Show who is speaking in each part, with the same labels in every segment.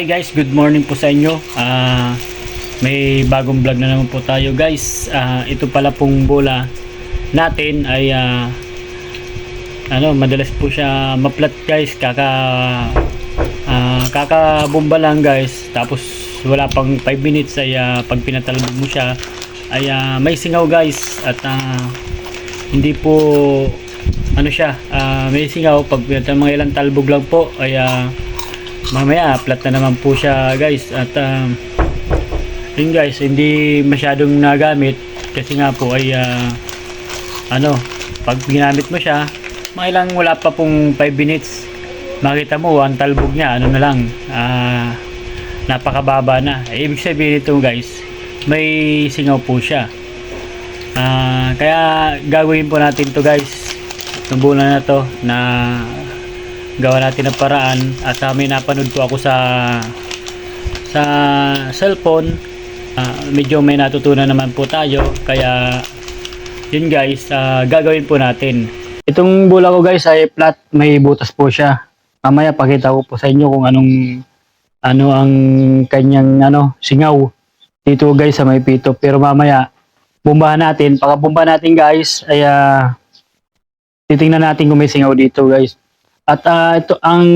Speaker 1: Hey guys, good morning po sa inyo. Ah, may bagong vlog na naman po tayo guys. Ah, ito pala pong bola natin ay ah, ano, madalas po siya maplat guys. Kaka ah, kakabomba lang guys. Tapos wala pang 5 minutes ay ah, pag pinatalbog mo siya ay ah, may singaw guys at ah, hindi po ano siya, ah, may singaw pag pinatal mga ilang talbog lang po ay ah, mamaya flat na naman po siya guys. At um, yun guys hindi masyadong nagamit kasi nga po ay ah, ano pag ginamit mo siya mga ilang wala pa pong 5 minutes makita mo ang talbog niya ano na lang ah, napakababa na. Eh, ibig sabihin nito guys may singaw po siya. Ah, kaya gagawin po natin to guys. Itong na to na gawa natin ng paraan at uh, may napanood ko ako sa sa cellphone. Ah, medyo may natutunan naman po tayo kaya yun guys ah, gagawin po natin. Itong bola ko guys ay flat may butas po siya. Mamaya pakita ko po sa inyo kung anong ano ang kanyang ano singaw dito guys sa may pito. Pero mamaya bombahan natin. Pagka bomba natin guys ay ah, titingnan natin kung may singaw dito guys at ah, ito ang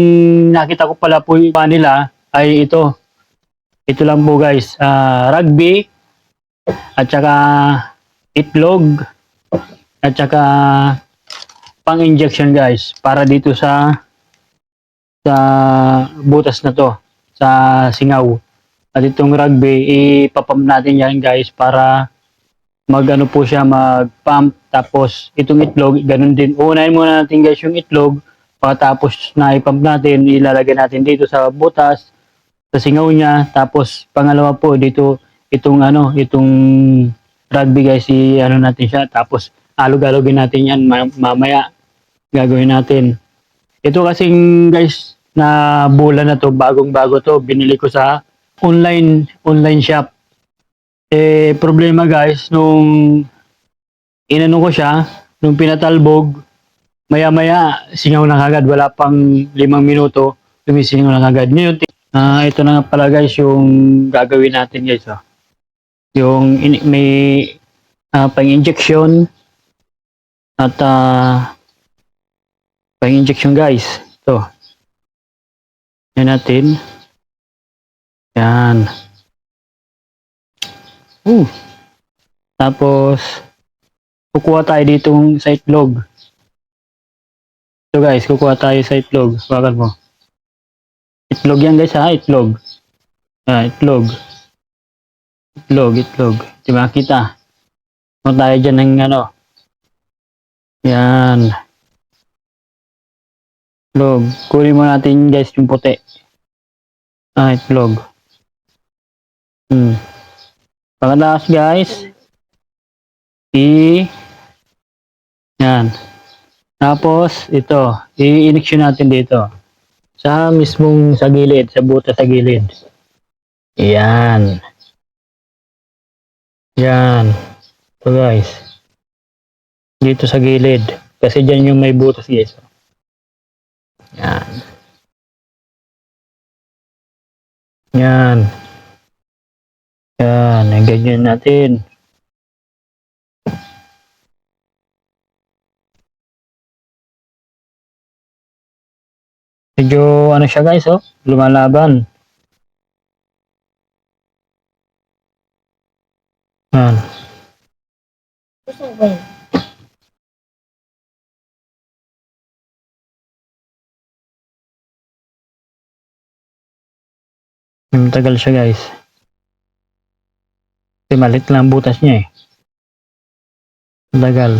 Speaker 1: nakita ko pala po yung nila ay ito. Ito lang po guys, ah, rugby at saka itlog at saka pang injection guys para dito sa sa butas na to sa singaw. At itong rugby ipapump natin yan guys para magano po siya mag-pump tapos itong itlog ganun din. Unahin muna natin guys yung itlog Pagkatapos na ipump natin, ilalagay natin dito sa butas, sa singaw niya. Tapos pangalawa po dito itong ano, itong rugby guys, i ano natin siya. Tapos alog-alogin natin yan ma- mamaya. Gagawin natin. Ito kasing guys na bola na to, bagong-bago to, binili ko sa online online shop. Eh problema guys nung inano ko siya, nung pinatalbog, maya-maya, singaw na kagad. Wala pang limang minuto, lumisingaw na kagad. Ngayon, ah, ito na pala guys, yung gagawin natin guys. Oh. Yung in- may ah, pang-injection at ah, pang-injection guys. Ito. Yan natin. Yan. Uh. Tapos, kukuha tayo ditong sa itlog. So guys, kukuha tayo sa itlog. Bakal mo. Itlog yan guys ha, itlog. Ah, itlog. Itlog, itlog. Di ba kita? Kung tayo dyan ng ano. Yan. Itlog. Kunin mo natin guys yung puti. Ah, itlog. Hmm. Pagkatapos guys. I. Yan. Tapos, ito, i-injection natin dito. Sa mismong sa gilid, sa buta sa gilid. Yan. Yan. Ito guys. Dito sa gilid. Kasi dyan yung may butas guys. Yan. Yan. Yan. Ganyan natin. Medyo ano siya guys oh, lumalaban. Yan.
Speaker 2: Gusto ko yun.
Speaker 1: Yung tagal siya guys. Kasi malit lang ang butas niya eh. Ang Tagal.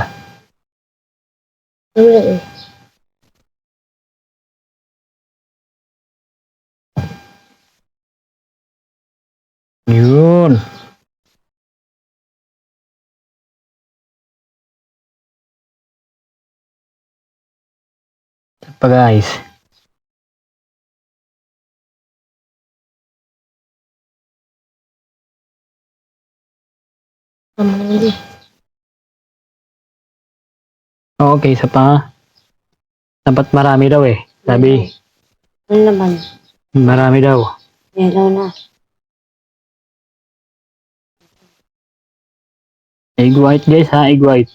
Speaker 2: Ano yun.
Speaker 1: Ito pa guys. Okay, isa pa. Dapat marami daw eh. Sabi,
Speaker 2: Ano naman?
Speaker 1: marami daw.
Speaker 2: Yellow na.
Speaker 1: Egg white guys ha, egg white.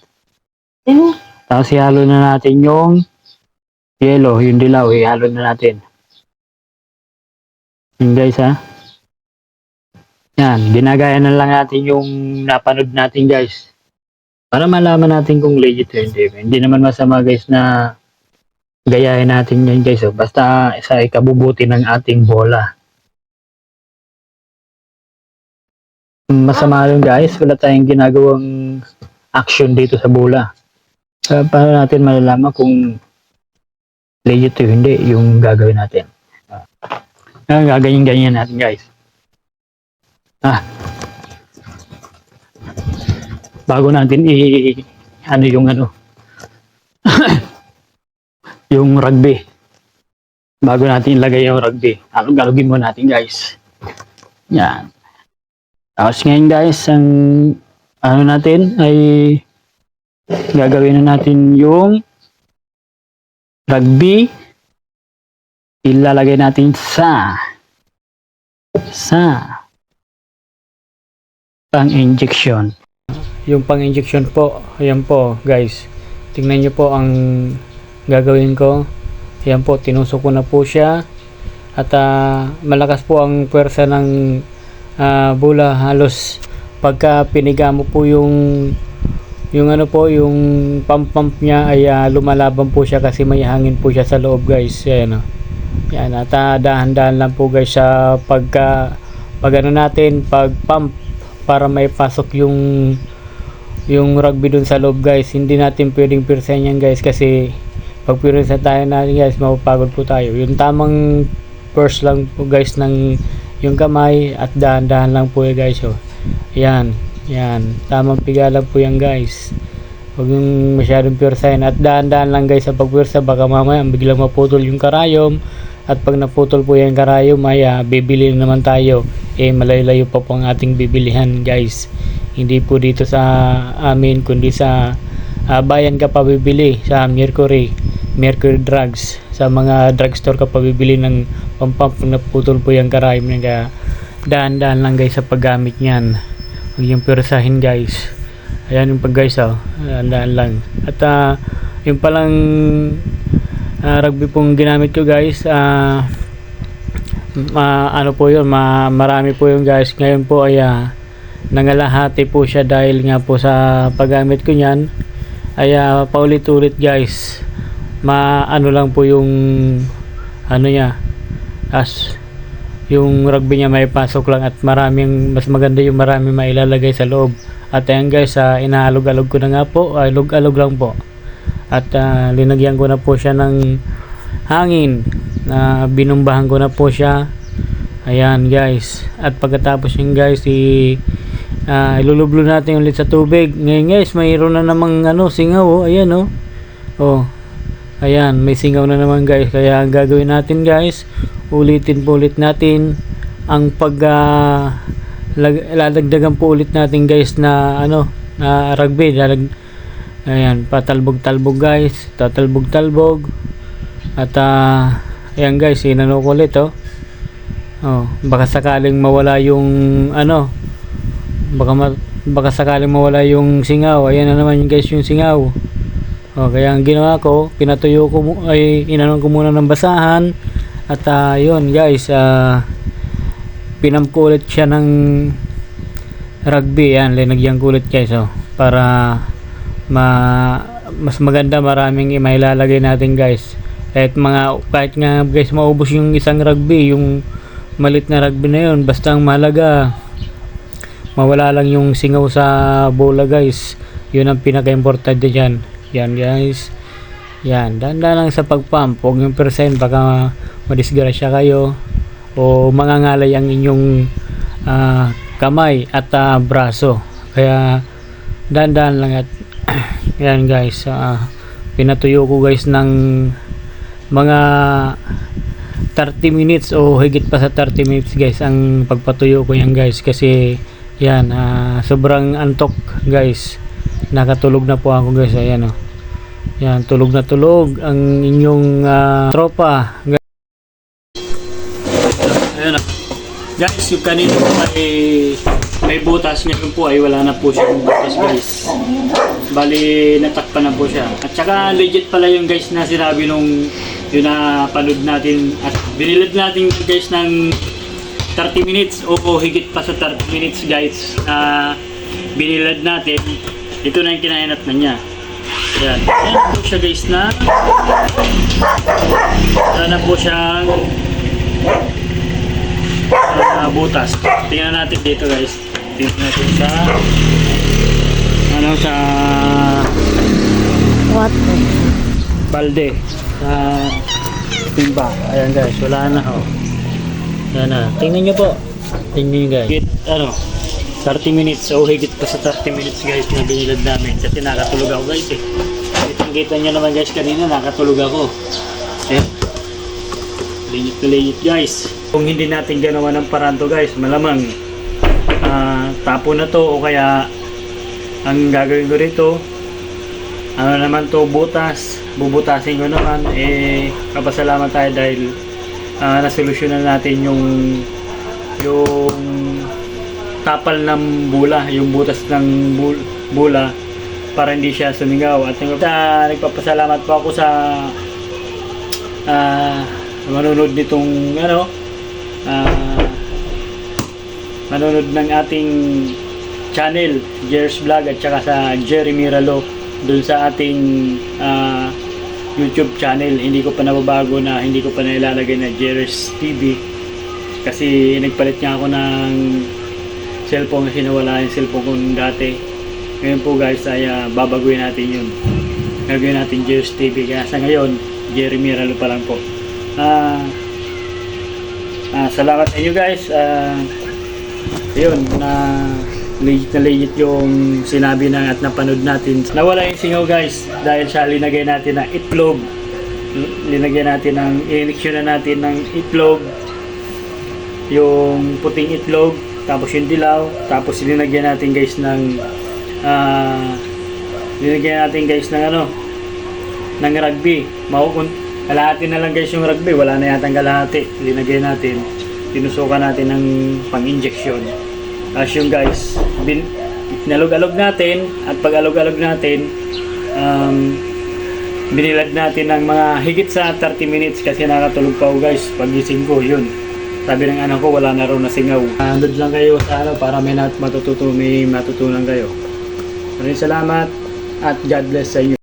Speaker 2: Ano?
Speaker 1: Tapos ihalo na natin yung yellow, yung dilaw, ihalo na natin. Yun guys ha. Yan, ginagaya na lang natin yung napanood natin guys. Para malaman natin kung legit o hindi. Hindi naman masama guys na gayahin natin yan guys. oh. Basta sa ikabubuti ng ating bola. Masama yun guys. Wala tayong ginagawang action dito sa bola. Uh, para natin malalaman kung legit o hindi yung gagawin natin. Uh, gaganyan-ganyan natin guys. Ah. Bago natin i ano yung ano yung rugby. Bago natin ilagay yung rugby. Alog-alogin mo natin guys. Yan. Tapos ngayon guys, ang ano natin ay gagawin na natin yung rugby. Ilalagay natin sa sa pang-injection. Yung pang-injection po ayan po guys. Tingnan nyo po ang gagawin ko. Ayan po tinusok ko na po siya. At ah, malakas po ang pwersa ng ah, bola halos pagka piniga mo po yung yung ano po, yung pump pump niya ay ah, lumalaban po siya kasi may hangin po siya sa loob guys. Yan oh. Yan at ah, dahan-dahan lang po guys sa pagka pag ano natin, pag pump para may pasok yung yung rugby dun sa loob guys. Hindi natin pwedeng pirsen yan guys kasi pag pirsen tayo natin guys, mapapagod po tayo. Yung tamang first lang po guys ng yung kamay at dahan-dahan lang po eh guys oh. Yan. Yan, tamang piga lang po yan guys. Huwag yung masyadong pure sign. At dahan-dahan lang guys sa pagpwersa. Baka mamaya biglang maputol yung karayom. At pag naputol po yung karayom, ay ah, bibili na naman tayo. Eh, malayo-layo pa po ang ating bibilihan guys. Hindi po dito sa amin, kundi sa ah, bayan ka pa bibili. Sa Mercury. Mercury Drugs. Sa mga drugstore ka pa bibili ng pampamp na putol po yung karayom. Kaya dahan-dahan lang guys sa paggamit niyan. Huwag yung persahin guys. Ayan yung pag guys oh. Andaan lang. At ah, yung palang ah, rugby pong ginamit ko guys. ah ma, ano po yun, ma, marami po yun guys. Ngayon po ay ah, nangalahati po siya dahil nga po sa paggamit ko niyan ay ah, paulit-ulit guys. Ma ano lang po yung ano niya as yung rugby niya may pasok lang at maraming mas maganda yung marami mailalagay sa loob. At ayan guys uh, inaalog-alog ko na nga po alog-alog lang po. At ah, linagyan ko na po siya ng hangin. Na binumbahan ko na po siya. Ayan guys. At pagkatapos yung guys i ah, ilulublo natin ulit sa tubig. Ngayon guys mayroon na namang ano singaw oh. Ayan oh. Oh ayan may singaw na naman guys. Kaya ang gagawin natin guys ulitin po ulit natin ang pag ah, lag- lalagdagan po ulit natin guys na ano na rugby. Lalag ayan patalbog-talbog guys. Tatalbog-talbog. At ah ayan guys inano ko ulit oh. Oh baka sakaling mawala yung ano baka ma- baka sakaling mawala yung singaw. Ayan na naman guys yung singaw oh kaya ang ginawa ko pinatuyo ko ay inanon ko muna ng basahan at ah, yun guys, ah pinam ko ulit siya ng rugby. Yan, linagyan ko ulit guys. Oh, para ma mas maganda maraming mailalagay natin guys. Kahit mga kahit nga guys maubos yung isang rugby, yung malit na rugby na yun, basta ang mahalaga mawala lang yung singaw sa bola guys. Yun ang pinaka-importante diyan. Yan guys. Yan, danda lang sa pagpump. Huwag yung percent, baka madisgrasya kayo o mangangalay ang inyong ah, kamay at ah, braso. Kaya dandan lang at yan guys, ah, pinatuyo ko guys ng mga 30 minutes o higit pa sa 30 minutes guys ang pagpatuyo ko yan guys kasi yan ah, sobrang antok guys nakatulog na po ako guys ayan oh yan tulog na tulog ang inyong ah, tropa Ayan na. Guys, yung kanina po ay may butas ngayon po ay wala na po siyang butas guys. Bali, natakpan na po siya. At saka legit pala yung guys na sinabi nung yun na panood natin at binilad natin guys ng 30 minutes o higit pa sa 30 minutes guys na binilad natin. Ito na yung kinainat na niya. Yan. Yan po siya guys na wala na po siyang ah, butas. Tingnan natin dito guys. Tingnan natin sa ano sa
Speaker 2: What?
Speaker 1: balde sa timba. Ayan guys, wala na ho. Yan na. Tingnan nyo po. Tingnan nyo guys. Higit, ano, 30 minutes o higit pa sa 30 minutes guys na binilad namin. Kasi nakatulog ako guys eh. Kitang kita nyo naman guys kanina nakatulog ako. Eh. Liit na liit guys. Kung hindi natin ganawa ng paraan to guys, malamang ah, tapo na to o kaya ang gagawin ko rito ano naman to butas bubutasin ko naman eh kapasalamat tayo dahil uh, nasolusyonan natin yung yung tapal ng bula yung butas ng bul- bula para hindi siya sumingaw at uh, nagpapasalamat po ako sa ah manunod nitong ano ah manunod ng ating channel, Jer's Vlog at saka sa Jerry Miralo dun sa ating ah, YouTube channel. Hindi ko pa nababago na hindi ko pa nailalagay na Jerry's TV kasi nagpalit nga ako ng cellphone kasi nawala yung cellphone ko dati. Ngayon po guys ay ah, babaguhin natin yun. Gagawin natin Jerry's TV kaya sa ngayon Jerry Miralo pa lang po. Ah, ah, salamat sa inyo guys. Ah, yun na legit na legit yung sinabi na at napanood natin nawala yung singaw guys dahil sa linagay natin ng itlog linagay natin ng iniksyon na natin ng itlog yung puting itlog tapos yung dilaw tapos linagyan natin guys ng ah linagyan natin guys ng ano ng rugby maukun kalahati na lang guys yung rugby wala na yatang kalahati linagay natin tinusukan natin ng pang-injection. Tapos yung guys, bin, nalog-alog natin at pag alog-alog natin, um, binilad natin ng mga higit sa 30 minutes kasi nakatulog pa ako guys. Pagising ko, yun. Sabi ng anak ko, wala na raw na singaw. Nandod lang kayo sa ano para may nat matututo, may matutunan kayo. Maraming salamat at God bless sa inyo.